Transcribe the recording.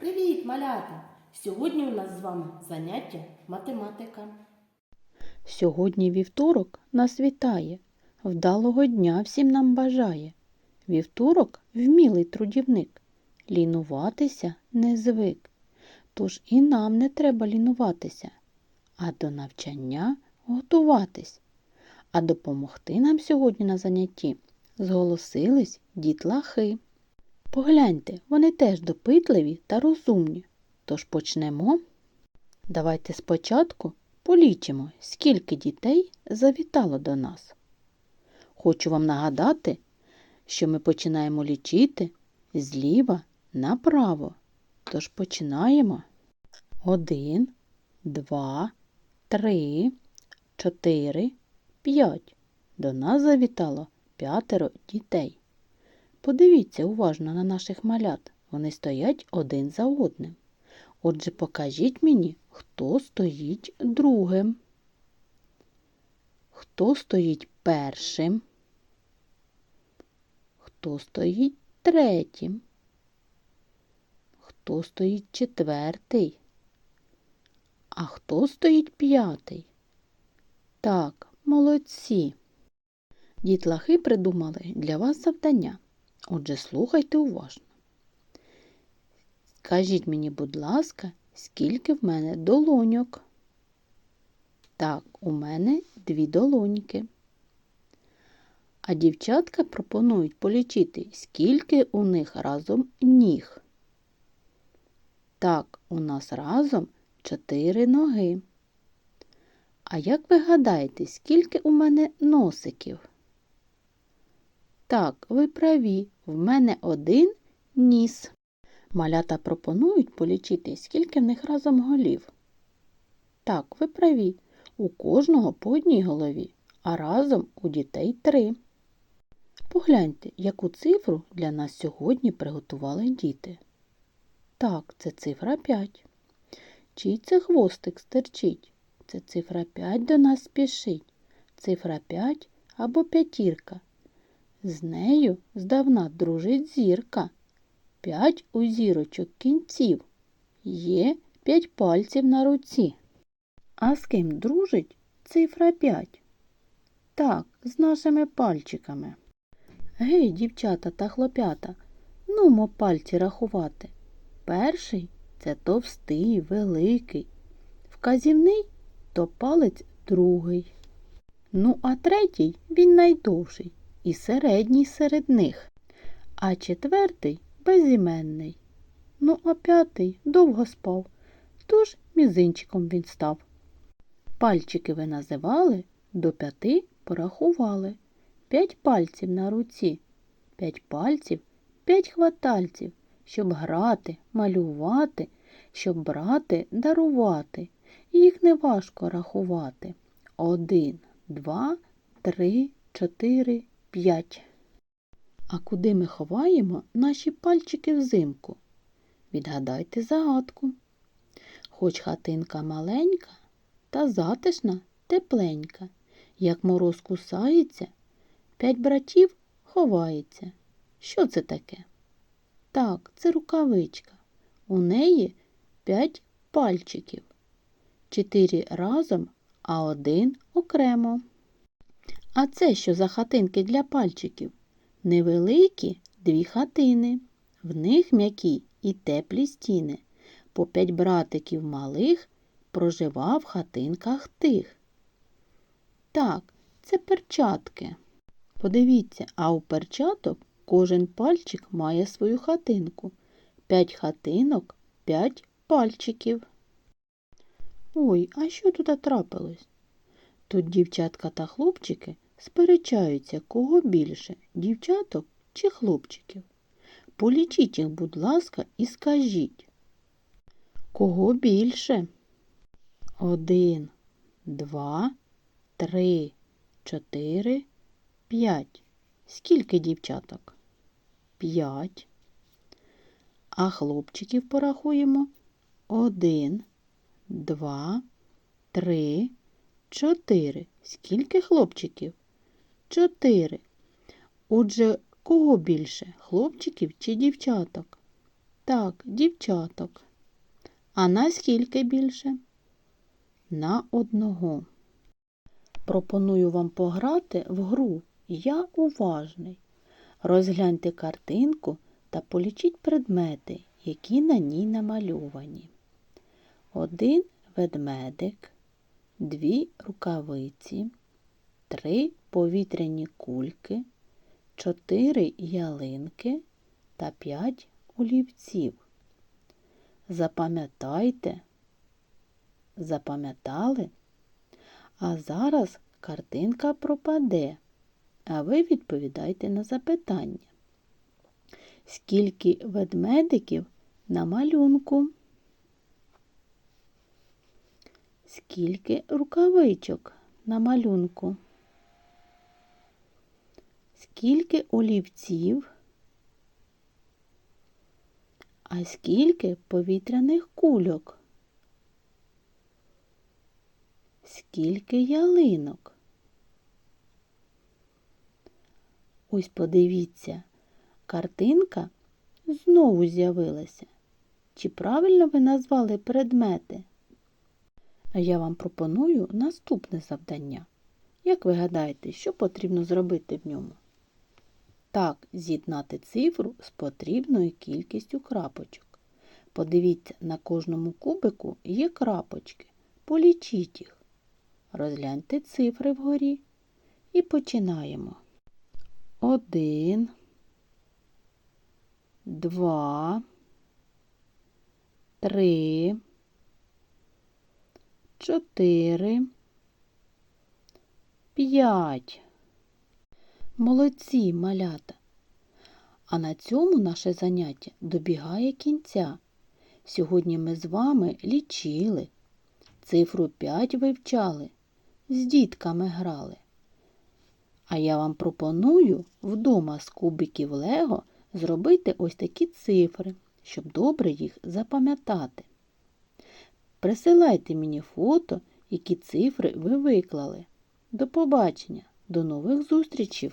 Привіт, малята! Сьогодні у нас з вами заняття математика. Сьогодні вівторок нас вітає, вдалого дня всім нам бажає. Вівторок вмілий трудівник, лінуватися не звик. Тож і нам не треба лінуватися, а до навчання готуватись. А допомогти нам сьогодні на занятті зголосились дітлахи. Погляньте, вони теж допитливі та розумні. Тож почнемо. Давайте спочатку полічимо, скільки дітей завітало до нас. Хочу вам нагадати, що ми починаємо лічити зліва направо. Тож починаємо. Один, два, три, чотири, п'ять. До нас завітало п'ятеро дітей. Подивіться уважно на наших малят. Вони стоять один за одним. Отже, покажіть мені, хто стоїть другим. Хто стоїть першим? Хто стоїть третім? Хто стоїть четвертий? А хто стоїть п'ятий? Так, молодці. Дітлахи придумали для вас завдання. Отже, слухайте уважно. Скажіть мені, будь ласка, скільки в мене долоньок? Так, у мене дві долоньки. А дівчатка пропонують полічити, скільки у них разом ніг. Так, у нас разом чотири ноги. А як ви гадаєте, скільки у мене носиків? Так, ви праві, в мене один ніс. Малята пропонують полічити, скільки в них разом голів. Так, ви праві, у кожного по одній голові, а разом у дітей три. Погляньте, яку цифру для нас сьогодні приготували діти. Так, це цифра 5. Чий це хвостик стерчить? Це цифра 5 до нас спішить. Цифра 5 або п'ятірка. З нею здавна дружить зірка. П'ять у зірочок кінців. Є п'ять пальців на руці. А з ким дружить цифра 5? Так, з нашими пальчиками. Гей, дівчата та хлопята, нумо пальці рахувати. Перший це товстий, великий. Вказівний то палець другий. Ну, а третій він найдовший і середній серед них. А четвертий безіменний. Ну, а п'ятий довго спав, тож мізинчиком він став. Пальчики ви називали, до п'яти порахували. П'ять пальців на руці, п'ять пальців, п'ять хватальців, щоб грати, малювати, щоб брати, дарувати. Їх неважко рахувати. Один, два, три, чотири, п'ять. А куди ми ховаємо наші пальчики взимку? Відгадайте загадку. Хоч хатинка маленька, та затишна, тепленька. Як мороз кусається, п'ять братів ховається. Що це таке? Так, це рукавичка. У неї п'ять пальчиків. Чотири разом, а один окремо. А це що за хатинки для пальчиків? Невеликі дві хатини, в них м'які і теплі стіни. По п'ять братиків малих проживав в хатинках тих. Так, це перчатки. Подивіться, а у перчаток кожен пальчик має свою хатинку. П'ять хатинок, п'ять пальчиків. Ой, а що тут трапилось? Тут дівчатка та хлопчики сперечаються, кого більше дівчаток чи хлопчиків. Полічіть їх, будь ласка, і скажіть. Кого більше? Один, два, три, чотири, п'ять. Скільки дівчаток? П'ять. А хлопчиків порахуємо. Один, два, три, чотири. Скільки хлопчиків? Чотири. Отже, кого більше хлопчиків чи дівчаток? Так, дівчаток. А на скільки більше? На одного. Пропоную вам пограти в гру Я уважний. Розгляньте картинку та полічіть предмети, які на ній намальовані. Один ведмедик, дві рукавиці, три повітряні кульки, чотири ялинки та п'ять олівців. Запам'ятайте, запам'ятали? А зараз картинка пропаде, а ви відповідайте на запитання. Скільки ведмедиків на малюнку? Скільки рукавичок на малюнку? Скільки олівців? А скільки повітряних кульок? Скільки ялинок? Ось подивіться, картинка знову з'явилася. Чи правильно ви назвали предмети? А я вам пропоную наступне завдання. Як ви гадаєте, що потрібно зробити в ньому? Так, з'єднати цифру з потрібною кількістю крапочок. Подивіться, на кожному кубику є крапочки. Полічіть їх. Розгляньте цифри вгорі і починаємо. Один, два, три, чотири, п'ять. Молодці, малята! А на цьому наше заняття добігає кінця. Сьогодні ми з вами лічили, цифру 5 вивчали, з дітками грали. А я вам пропоную вдома з кубиків Лего зробити ось такі цифри, щоб добре їх запам'ятати. Присилайте мені фото, які цифри ви виклали. До побачення, до нових зустрічей!